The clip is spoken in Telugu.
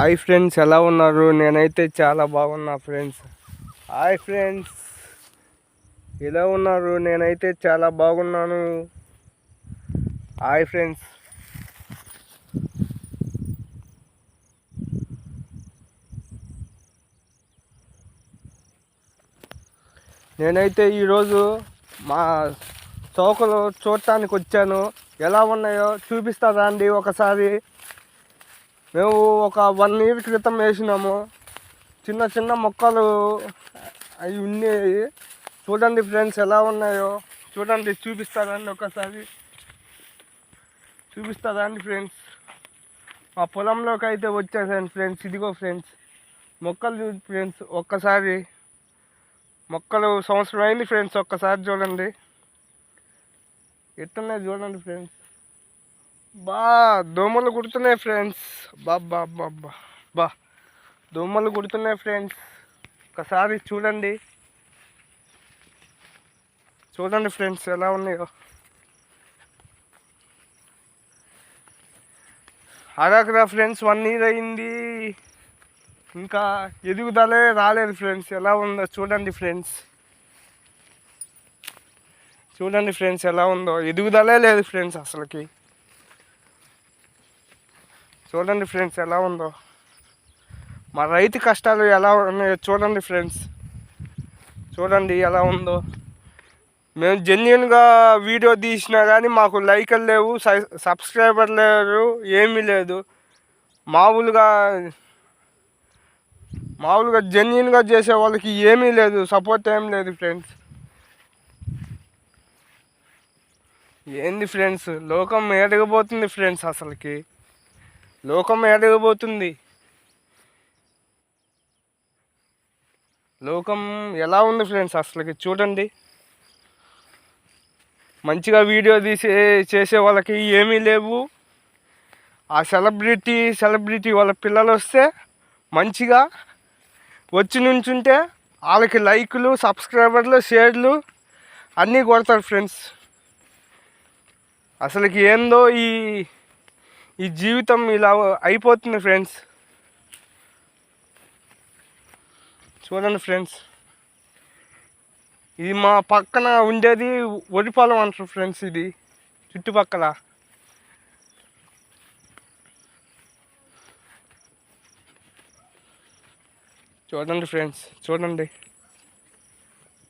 హాయ్ ఫ్రెండ్స్ ఎలా ఉన్నారు? నేనైతే చాలా బాగున్నా ఫ్రెండ్స్ హాయ్ ఫ్రెండ్స్ ఎలా ఉన్నారు? నేనైతే చాలా బాగున్నాను. హాయ్ ఫ్రెండ్స్ నేనైతే ఈరోజు మా చౌకలు చూడటానికి వచ్చాను. ఎలా ఉన్నాయో చూపిస్తారా అండి ఒకసారి. మేము ఒక వన్ ఇయర్ క్రితం వేసినాము. చిన్న చిన్న మొక్కలు అవి ఉన్నాయి. చూడండి ఫ్రెండ్స్ ఎలా ఉన్నాయో. చూడండి చూపిస్తారండి ఒకసారి. చూపిస్తారా అండి ఫ్రెండ్స్. మా పొలంలోకి అయితే వచ్చేసాను ఫ్రెండ్స్. ఇదిగో ఫ్రెండ్స్ మొక్కలు చూడు ఫ్రెండ్స్ ఒక్కసారి. మొక్కలు సంవత్సరం అయింది ఫ్రెండ్స్ ఒక్కసారి చూడండి. ఎట్టున్నాయి చూడండి ఫ్రెండ్స్. బా దోమలు కుడుతున్నాయి ఫ్రెండ్స్. బా బా బా బా బా. దోమలు కుడుతున్నాయి ఫ్రెండ్స్. ఒకసారి చూడండి. చూడండి ఫ్రెండ్స్ ఎలా ఉన్నాయో. అడగరా ఫ్రెండ్స్ వన్ ఇయర్ అయింది. ఇంకా ఎదుగుదలే రాలేదు ఫ్రెండ్స్. ఎలా ఉందో చూడండి ఫ్రెండ్స్. చూడండి ఫ్రెండ్స్ ఎలా ఉందో. ఎదుగుదలే లేదు ఫ్రెండ్స్ అసలుకి. చూడండి ఫ్రెండ్స్ ఎలా ఉందో. మా రైతు కష్టాలు ఎలా ఉన్నాయో చూడండి ఫ్రెండ్స్. చూడండి ఎలా ఉందో. మేము జెన్యున్గా వీడియో తీసినా కానీ మాకు లైకులు లేవు సబ్స్క్రైబర్ లేరు ఏమీ లేదు. మామూలుగా మామూలుగా జెన్యున్గా చేసే వాళ్ళకి ఏమీ లేదు సపోర్ట్ ఏం లేదు ఫ్రెండ్స్. ఏంది ఫ్రెండ్స్ లోకం ఎడగబోతుంది ఫ్రెండ్స్ అసలుకి. లోకం ఎడగబోతుంది లోకం ఎలా ఉంది ఫ్రెండ్స్? అసలుకి చూడండి. మంచిగా వీడియో తీసే చేసే వాళ్ళకి ఏమీ లేవు. ఆ సెలబ్రిటీ సెలబ్రిటీ వాళ్ళ పిల్లలు వస్తే మంచిగా వచ్చి నుంచుంటే వాళ్ళకి లైకులు సబ్స్క్రైబర్లు షేర్లు అన్నీ కొడతారు ఫ్రెండ్స్. అసలుకి ఏందో ఈ ఈ జీవితం ఇలా అయిపోతుంది ఫ్రెండ్స్ చూడండి ఫ్రెండ్స్ ఇది మా పక్కన ఉండేది ఒడిపాలెం అంటారు ఫ్రెండ్స్ ఇది. చుట్టుపక్కల. చూడండి ఫ్రెండ్స్ చూడండి.